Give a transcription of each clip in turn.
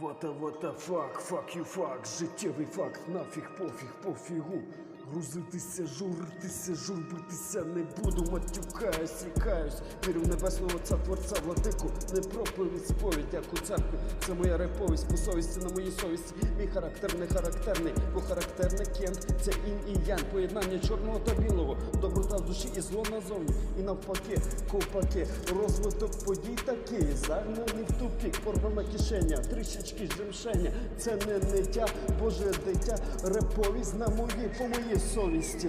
What the, what the fuck, fuck you fuck, життєвий факт, нафіг пофіг, пофігу. Грузитися, журитися, журбитися не буду, матюкаюсь, рікаюсь. Вірю в небесного отця творця владику, не проповідь сповідь, як у церкві. Це моя реповість, по совісті на моїй совісті. Мій характер не характерний, бо характерний кент це інь і ян, поєднання чорного та білого, доброта в душі і зло назовні. І навпаки, ковпаки, розвиток подій такий, загнаний в тупік, порвана кишеня, трішечки жемшення. Це не ниття, Боже дитя, реповість на моїй, по моїй совісті.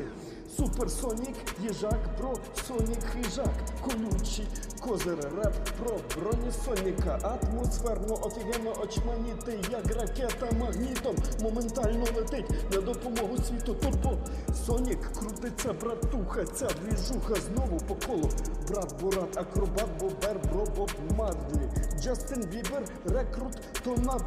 Суперсонік, їжак, бро, сонік, хижак, колючий, козир, реп про бронесоніка, атмосферно, офігенно очманіти, як ракета магнітом, моментально летить на допомогу світу. Турбо Сонік крутиться, братуха, ця двіжуха знову по колу. Брат, бурат, акробат, бобер, бро, боб, марлі. Джастин Бібер, рекрут, то на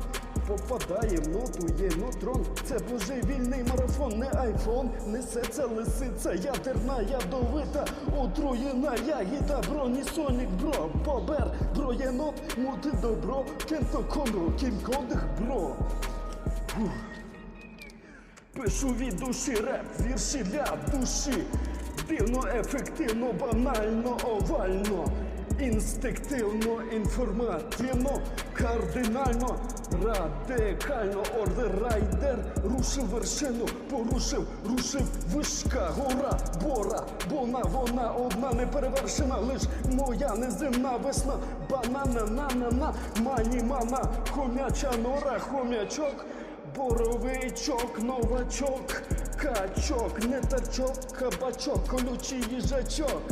попадає в ноту, є нотрон. Це божевільний марафон, не айфон, несе це лисиця, ядерна, ядовита, отруєна ягіда, бро, бобер, бро єнот, мути добро, кенто конро, кім бро. Пишу від душі реп, вірші для душі. Дивно, ефективно, банально, овально, інстинктивно, інформативно, кардинально, радикально, ордер райдер, рушив вершину, порушив, рушив вишка, гора, бора, бона, вона одна неперевершена, лиш моя неземна весна, банана, на, на, на, мані, мана, хомяча нора, хомячок. Боровичок, новачок, качок, не тачок, кабачок, колючий їжачок.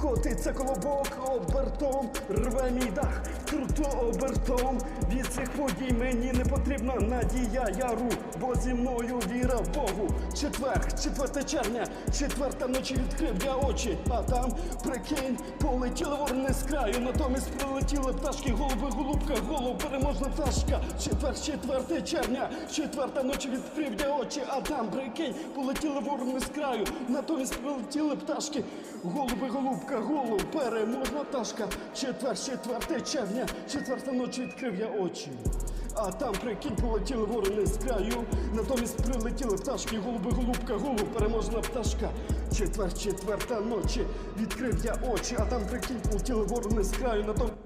Котиться колобок обертом, рве мій дах, круто обертом. Від цих подій мені не потрібна надія яру, бо зі мною віра в Богу. Четверг, 4 червня, четверта ночі відкрив я очі, а там, прикинь, полетіли ворони з краю, натомість прилетіли пташки, голуби, голубка, голуб, переможна пташка. Четверг, 4 червня, четверта ночі відкрив я очі, а там, прикинь, полетіли ворони з краю, натомість прилетіли пташки, голуби, голубка, голу, переможна ташка. Четвер, 4 червня, четверта ночі відкрив я очі. А там, прикинь, полетіли ворони з краю, натомість прилетіли пташки, голуби, голубка, голуб, переможна пташка. Четвер, четверта ночі, відкрив я очі, а там, прикинь, полетіли ворони з краю, натомість